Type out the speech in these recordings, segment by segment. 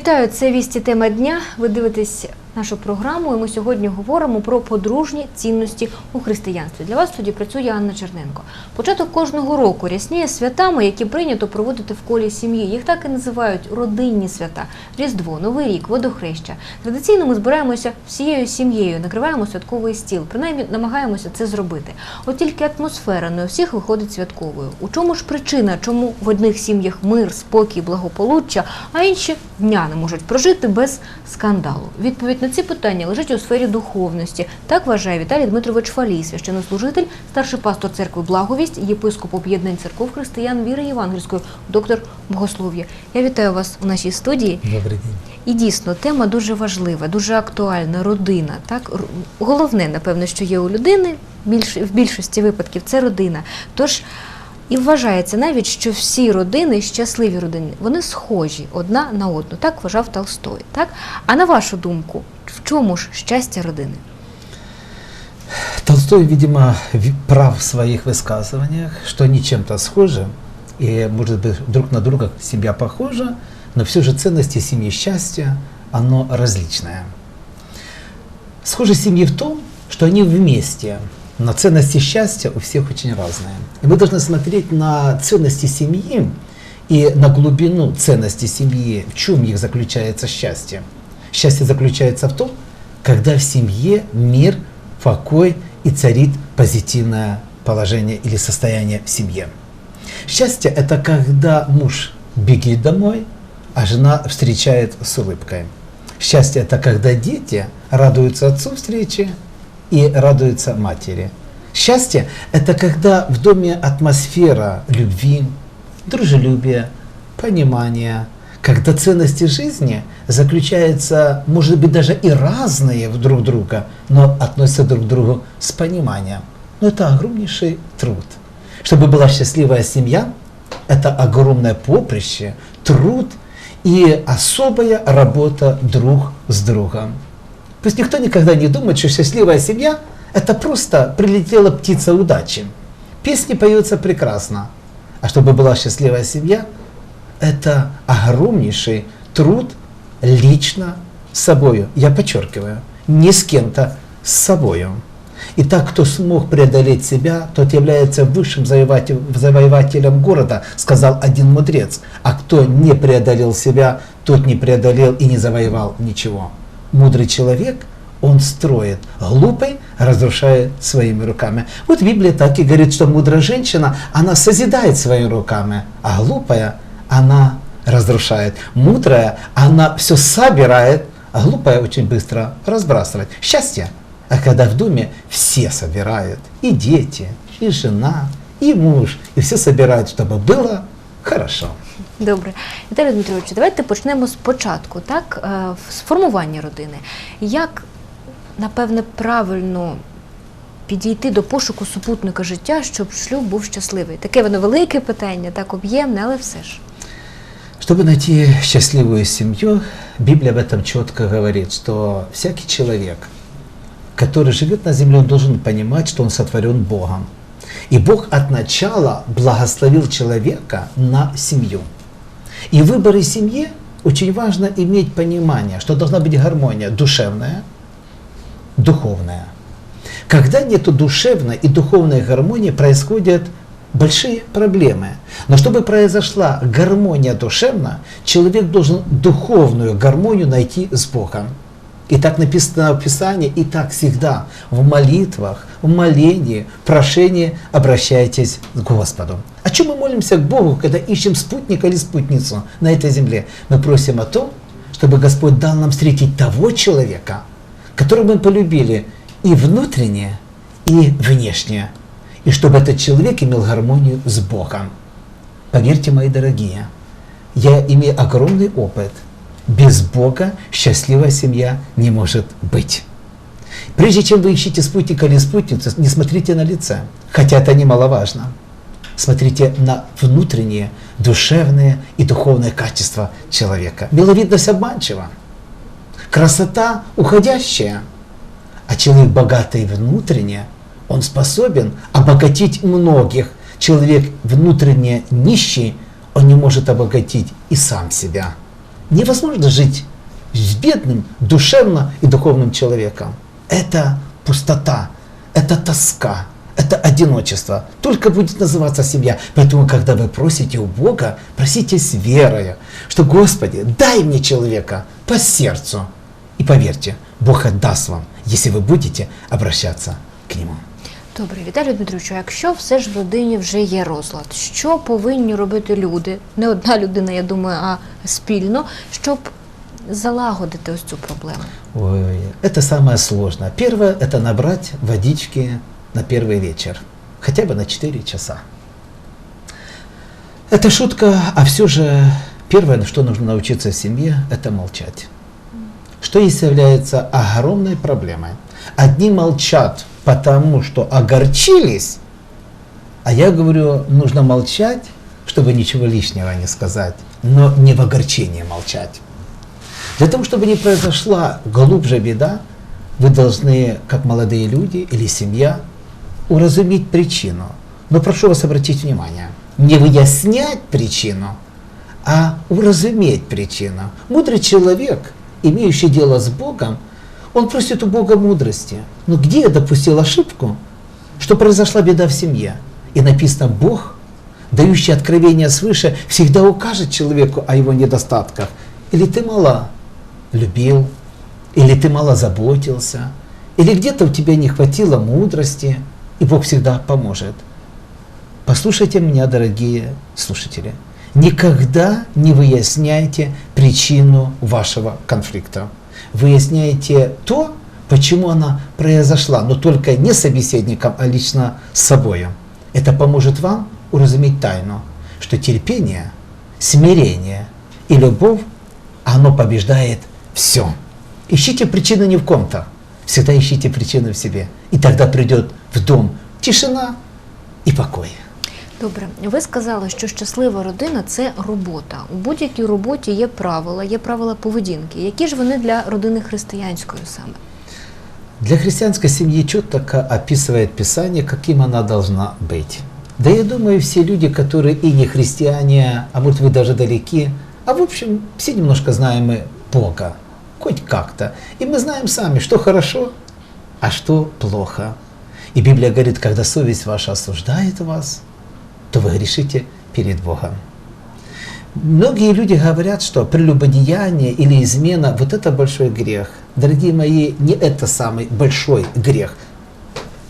Вітаю, це вісті тема дня. Ви дивитесь нашу програму, і ми сьогодні говоримо про подружні цінності у християнстві. Для вас студії працює Анна Черненко. Початок кожного року рясніє святами, які прийнято проводити в колі сім'ї. Їх так і називають родинні свята: Різдво, Новий рік, водохреща. Традиційно ми збираємося всією сім'єю, накриваємо святковий стіл. Принаймні намагаємося це зробити. От тільки атмосфера не у всіх виходить святковою. У чому ж причина, чому в одних сім'ях мир, спокій, благополуччя, а інші дня не можуть прожити без скандалу? Відповідь на ці питання лежить у сфері духовності. Так вважає Віталій Дмитрович Фалій, священнослужитель, старший пастор церкви Благовість, єпископ об'єднань церков християн віри Євангельської, доктор богослов'я. Я вітаю вас у нашій студії. Добрий день. І дійсно тема дуже важлива, дуже актуальна. Родина. Так головне, напевно, що є у людини більш в більшості випадків це родина. Тож і вважається навіть, що всі родини, щасливі родини, вони схожі одна на одну. Так вважав Толстой. Так а на вашу думку, в чому ж щастя родини? Толстой, видимо, ви- прав в своих высказываниях, что они чем-то схожи, и, может быть, друг на друга семья похожа, но все же ценности семьи счастья, оно различное. Схожесть семьи в том, что они вместе, но ценности счастья у всех очень разные. И мы должны смотреть на ценности семьи и на глубину ценностей семьи, в чем их заключается счастье. Счастье заключается в том, когда в семье мир, покой и царит позитивное положение или состояние в семье. Счастье – это когда муж бегит домой, а жена встречает с улыбкой. Счастье – это когда дети радуются отцу встречи и радуются матери. Счастье – это когда в доме атмосфера любви, дружелюбия, понимания, когда ценности жизни заключаются, может быть, даже и разные в друг друга, но относятся друг к другу с пониманием. Но это огромнейший труд. Чтобы была счастливая семья, это огромное поприще, труд и особая работа друг с другом. Пусть никто никогда не думает, что счастливая семья – это просто прилетела птица удачи. Песни поются прекрасно. А чтобы была счастливая семья, это огромнейший труд лично с собою. Я подчеркиваю, не с кем-то, с собою. И так, кто смог преодолеть себя, тот является высшим завоевателем города, сказал один мудрец. А кто не преодолел себя, тот не преодолел и не завоевал ничего. Мудрый человек, он строит, глупый разрушает своими руками. Вот Библия так и говорит, что мудрая женщина, она созидает своими руками, а глупая, она разрушает. Мудрая, она все собирает, а глупая очень быстро разбрасывает. Счастье а когда в доме все собирают, и дети, и жена, и муж, и все собирают, чтобы было хорошо. Добре, Віталій Дмитровичу, давайте почнемо спочатку, так, е, з формування родини. Як, напевне, правильно підійти до пошуку супутника життя, щоб шлюб був щасливий? Таке воно велике питання, так об'ємне, але все ж. Чтобы найти счастливую семью, Библия об этом четко говорит, что всякий человек, который живет на земле, он должен понимать, что он сотворен Богом. И Бог от начала благословил человека на семью. И в выборе семьи очень важно иметь понимание, что должна быть гармония душевная, духовная. Когда нет душевной и духовной гармонии, происходят большие проблемы. Но чтобы произошла гармония душевная, человек должен духовную гармонию найти с Богом. И так написано в Писании, и так всегда в молитвах, в молении, прошении обращайтесь к Господу. О чем мы молимся к Богу, когда ищем спутника или спутницу на этой земле? Мы просим о том, чтобы Господь дал нам встретить того человека, которого мы полюбили и внутренне, и внешне. И чтобы этот человек имел гармонию с Богом. Поверьте, мои дорогие, я имею огромный опыт. Без Бога счастливая семья не может быть. Прежде чем вы ищете спутника или спутницу, не смотрите на лице, хотя это немаловажно. Смотрите на внутренние, душевные и духовные качества человека. Миловидность обманчива, красота уходящая, а человек богатый внутренне, он способен обогатить многих. Человек внутренне нищий, он не может обогатить и сам себя. Невозможно жить с бедным, душевно и духовным человеком. Это пустота, это тоска, это одиночество. Только будет называться семья. Поэтому, когда вы просите у Бога, просите с верою, что Господи, дай мне человека по сердцу. И поверьте, Бог отдаст вам, если вы будете обращаться к Нему. Добре, Віталію Дмитровичу, якщо все ж в родині вже є розлад, що повинні робити люди, не одна людина, я думаю, а спільно, щоб залагодити ось цю проблему? Ой, это самое сложное. Первое – это набрать водички на первый вечер. Хотя бы на 4 часа. Это шутка, а все же первое, на что нужно научиться в семье, это молчать. Что если является огромной проблемой. Одни молчат, потому что огорчились, а я говорю, нужно молчать, чтобы ничего лишнего не сказать, но не в огорчении молчать. Для того, чтобы не произошла глубже беда, вы должны, как молодые люди или семья, уразуметь причину. Но прошу вас обратить внимание, не выяснять причину, а уразуметь причину. Мудрый человек, имеющий дело с Богом, он просит у Бога мудрости. Но где я допустил ошибку, что произошла беда в семье? И написано, Бог, дающий откровение свыше, всегда укажет человеку о его недостатках. Или ты мала любил, или ты мало заботился, или где-то у тебя не хватило мудрости, и Бог всегда поможет. Послушайте меня, дорогие слушатели. Никогда не выясняйте причину вашего конфликта. Выясняйте то, почему она произошла, но только не собеседником, а лично с собой. Это поможет вам уразуметь тайну, что терпение, смирение и любовь, оно побеждает все. Ищите причину не в ком-то, всегда ищите причину в себе. И тогда придет в дом тишина и покой. Добре, ви сказали, що щаслива родина це робота. У будь-якій роботі є правила, є правила поведінки. Які ж вони для родини християнської саме? Для христианской семьи четко описывает Писание, каким она должна быть. Да я думаю, все люди, которые и не христиане, а может вы даже далеки, а в общем, все немножко знаем мы Бога, хоть как-то. И мы знаем сами, что хорошо, а что плохо. И Библия говорит, когда совесть ваша осуждает вас, то вы грешите перед Богом. Многие люди говорят, что прелюбодеяние или измена – вот это большой грех. Дорогие мои, не это самый большой грех.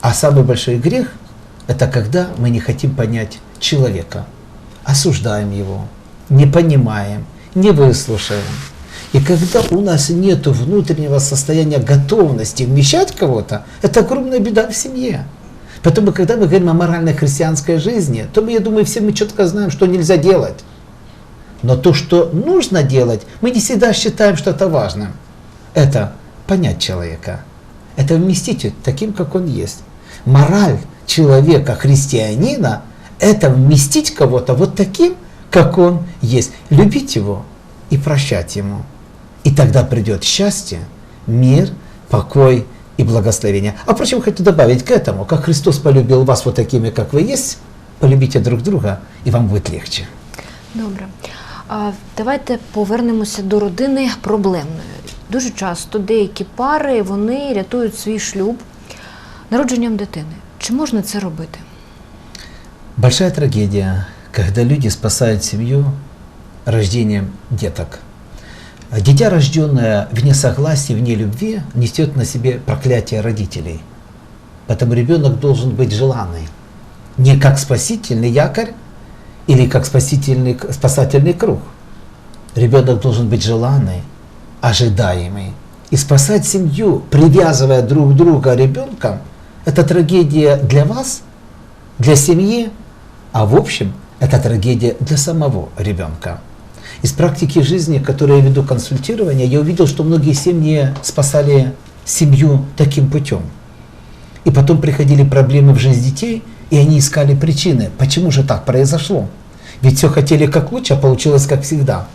А самый большой грех – это когда мы не хотим понять человека, осуждаем его, не понимаем, не выслушаем. И когда у нас нет внутреннего состояния готовности вмещать кого-то, это огромная беда в семье. Поэтому, когда мы говорим о моральной христианской жизни, то мы, я думаю, все мы четко знаем, что нельзя делать. Но то, что нужно делать, мы не всегда считаем, что это важным. Это понять человека. Это вместить таким, как он есть. Мораль человека, христианина, это вместить кого-то вот таким, как он есть. Любить его и прощать ему. И тогда придет счастье, мир, покой и благословение. А впрочем, хочу добавить к этому, как Христос полюбил вас вот такими, как вы есть, полюбите друг друга, и вам будет легче. Добре. А давайте повернемося до родини проблемної. Дуже часто деякі пари вони рятують свій шлюб народженням дитини. Чи можна це робити? Большая трагедия, когда люди спасают семью рождением деток. Дитя, рожденное вне согласия, вне любви, несет на себе проклятие родителей. Поэтому ребенок должен быть желанный. Не как спасительный якорь или как спасительный, спасательный круг. Ребенок должен быть желанный, ожидаемый. И спасать семью, привязывая друг друга ребенком, это трагедия для вас, для семьи, а в общем это трагедия для самого ребенка. Из практики жизни, которую я веду консультирование, я увидел, что многие семьи спасали семью таким путем. И потом приходили проблемы в жизнь детей, и они искали причины, почему же так произошло. Ведь все хотели как лучше, а получилось как всегда.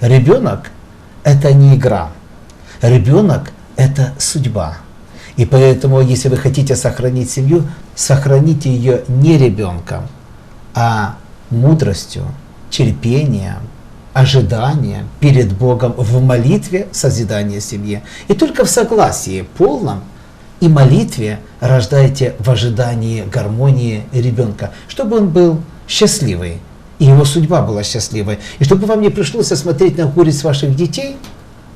Ребенок – это не игра. Ребенок – это судьба. И поэтому, если вы хотите сохранить семью, сохраните ее не ребенком, а мудростью, терпением, ожидание перед Богом в молитве созидания семьи. И только в согласии полном и молитве рождаете в ожидании гармонии ребенка, чтобы он был счастливый, и его судьба была счастливой. И чтобы вам не пришлось смотреть на горец ваших детей,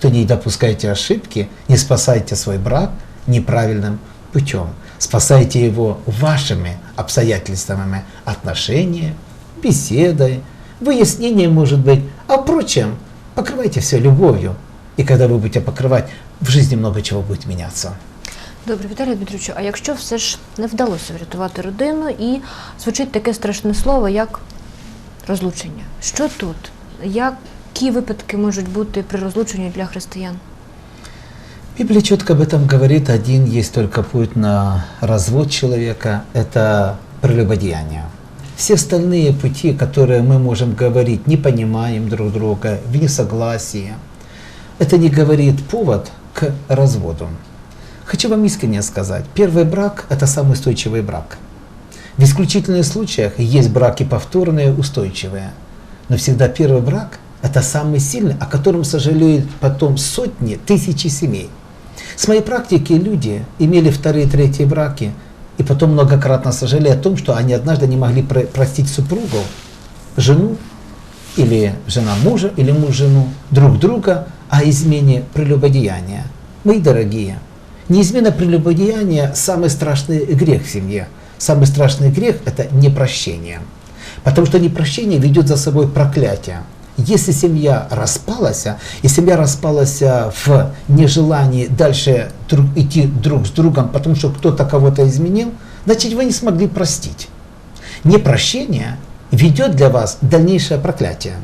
то не допускайте ошибки, не спасайте свой брак неправильным путем. Спасайте его вашими обстоятельствами отношения, беседой, выяснением, может быть. А впрочем, покрывайте все любовью. И когда вы будете покрывать, в жизни много чего будет меняться. Добре, Віталій Дмитровичу, а якщо все ж не вдалося врятувати родину і звучить таке страшне слово, як розлучення? Що тут? Які випадки можуть бути при розлученні для християн? Библия четко об этом говорит. Один есть только путь на развод человека – это прелюбодеяние. Все остальные пути, которые мы можем говорить, не понимаем друг друга, в несогласии, это не говорит повод к разводу. Хочу вам искренне сказать, первый брак – это самый устойчивый брак. В исключительных случаях есть браки повторные, устойчивые. Но всегда первый брак – это самый сильный, о котором сожалеют потом сотни, тысячи семей. С моей практики люди имели вторые, третьи браки, и потом многократно сожалели о том, что они однажды не могли про- простить супругу, жену, или жена мужа, или муж жену, друг друга, о измене прелюбодеяния. Мои дорогие, неизменно прелюбодеяние – самый страшный грех в семье. Самый страшный грех – это непрощение. Потому что непрощение ведет за собой проклятие. Если семья распалась, и семья распалась в нежелании дальше друг- идти друг с другом, потому что кто-то кого-то изменил, значит вы не смогли простить. Непрощение ведет для вас дальнейшее проклятие.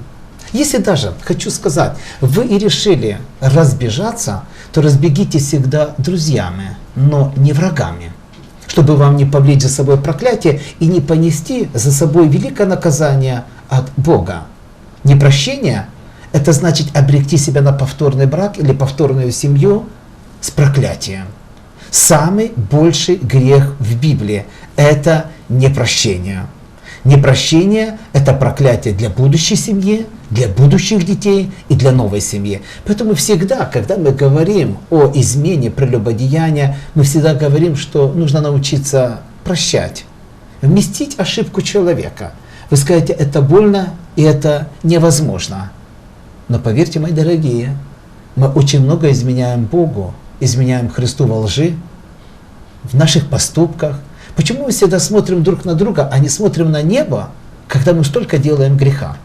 Если даже, хочу сказать, вы и решили разбежаться, то разбегитесь всегда друзьями, но не врагами, чтобы вам не повлечь за собой проклятие и не понести за собой великое наказание от Бога. Непрощение – это значит обректи себя на повторный брак или повторную семью с проклятием. Самый больший грех в Библии – это непрощение. Непрощение – это проклятие для будущей семьи, для будущих детей и для новой семьи. Поэтому всегда, когда мы говорим о измене прелюбодеяния, мы всегда говорим, что нужно научиться прощать, вместить ошибку человека. Вы скажете, это больно и это невозможно. Но поверьте, мои дорогие, мы очень много изменяем Богу, изменяем Христу во лжи, в наших поступках. Почему мы всегда смотрим друг на друга, а не смотрим на небо, когда мы столько делаем греха?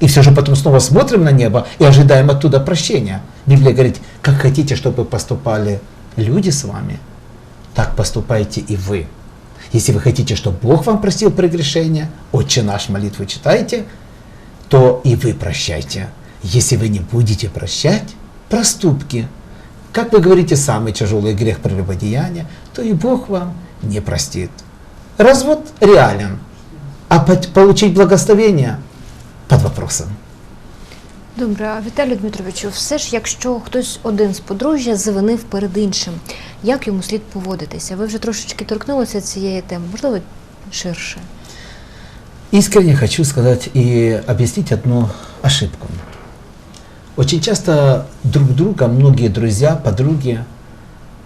И все же потом снова смотрим на небо и ожидаем оттуда прощения. Библия говорит, как хотите, чтобы поступали люди с вами, так поступайте и вы. Если вы хотите, чтобы Бог вам простил прегрешения, Отче наш молитву читайте, то и вы прощайте. Если вы не будете прощать проступки, как вы говорите, самый тяжелый грех прелюбодеяния, то и Бог вам не простит. Развод реален, а получить благословение под вопросом. Добре, а Віталію Дмитровичу, все ж, якщо хтось один з подружжя завинив перед іншим, як йому слід поводитися? Ви вже трошечки торкнулися цієї теми, можливо, ширше. Искренне хочу сказать и объяснить одну ошибку. Очень часто друг друга многие друзья, подруги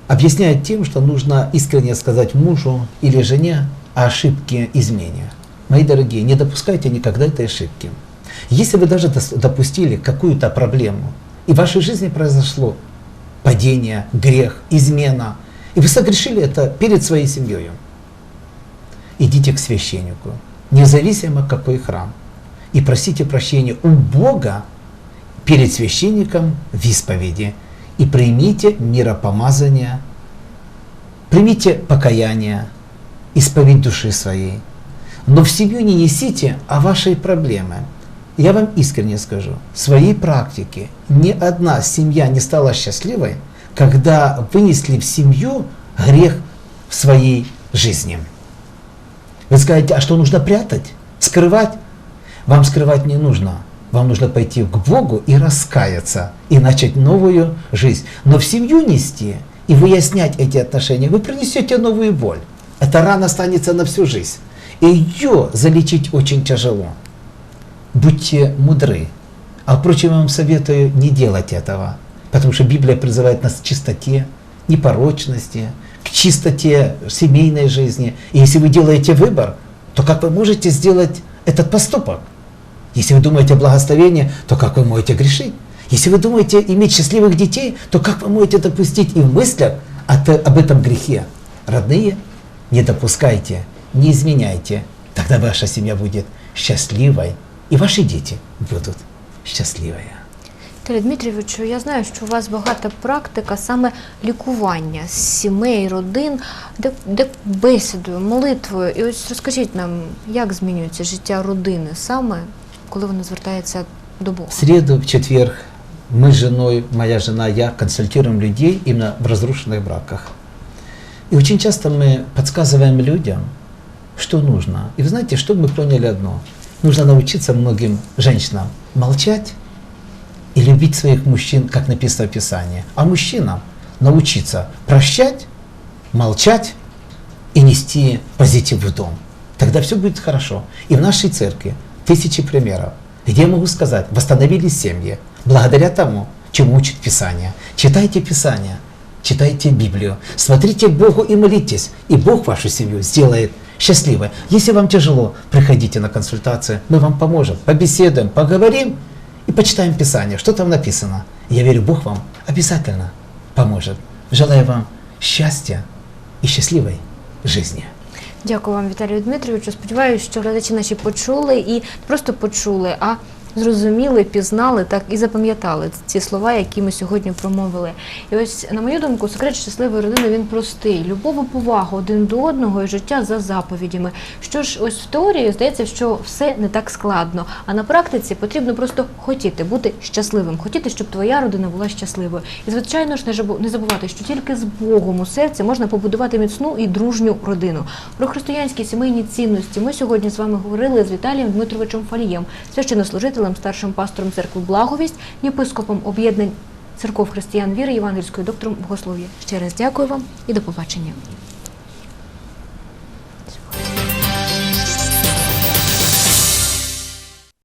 объясняют тем, что нужно искренне сказать мужу или жене о ошибке измене. Мои дорогие, не допускайте никогда этой ошибки. Если вы даже допустили какую-то проблему, и в вашей жизни произошло падение, грех, измена, и вы согрешили это перед своей семьей, идите к священнику, независимо какой храм, и просите прощения у Бога перед священником в исповеди, и примите миропомазание, примите покаяние, исповедь души своей. Но в семью не несите о вашей проблеме. Я вам искренне скажу, в своей практике ни одна семья не стала счастливой, когда вынесли в семью грех в своей жизни. Вы скажете, а что нужно прятать? Скрывать? Вам скрывать не нужно. Вам нужно пойти к Богу и раскаяться, и начать новую жизнь. Но в семью нести и выяснять эти отношения, вы принесете новую боль. Эта рана останется на всю жизнь. И ее залечить очень тяжело. Будьте мудры, А впрочем, я вам советую не делать этого, потому что Библия призывает нас к чистоте, непорочности, к чистоте семейной жизни. И если вы делаете выбор, то как вы можете сделать этот поступок? Если вы думаете о благословении, то как вы можете грешить? Если вы думаете иметь счастливых детей, то как вы можете допустить и в мыслях об этом грехе? Родные, не допускайте, не изменяйте. Тогда ваша семья будет счастливой, и ваши дети будут счастливые. Віталій Дмитрійовичу, я знаю, що у вас багата практика саме лікування сімей, родин, де, де бесідою, молитвою. І ось розкажіть нам, як змінюється життя родини саме, коли вона звертається до Бога? В среду, в четверг мы с женой, моя жена, я консультируем людей именно в разрушенных браках. И очень часто мы подсказываем людям, что нужно. И вы знаете, что мы поняли одно. Нужно научиться многим женщинам молчать и любить своих мужчин, как написано в Писании. А мужчинам научиться прощать, молчать и нести позитив в дом. Тогда все будет хорошо. И в нашей церкви тысячи примеров, где я могу сказать, восстановились семьи благодаря тому, чему учит Писание. Читайте Писание, читайте Библию, смотрите Богу и молитесь, и Бог вашу семью сделает счастливой. Если вам тяжело, приходите на консультации, мы вам поможем, побеседуем, поговорим и почитаем Писание, что там написано. Я верю, Бог вам обязательно поможет. Желаю вам счастья и счастливой жизни. Дякую вам, Віталію Дмитрійовичу. Сподіваюся, що глядачі наші почули і не просто почули, а зрозуміли, пізнали так і запам'ятали ці слова, які ми сьогодні промовили. І ось, на мою думку, секрет щасливої родини він простий: любов і повага один до одного і життя за заповідями. Що ж, ось в теорії здається, що все не так складно. А на практиці потрібно просто хотіти бути щасливим, хотіти, щоб твоя родина була щасливою. І звичайно ж не забувати, що тільки з Богом у серці можна побудувати міцну і дружню родину. Про християнські сімейні цінності ми сьогодні з вами говорили з Віталієм Дмитровичем Фалієм, священнослужителем, старшим пастором церкви Благовість, єпископом об'єднань церков християн віри Євангельської доктором богослов'я. Ще раз дякую вам і до побачення.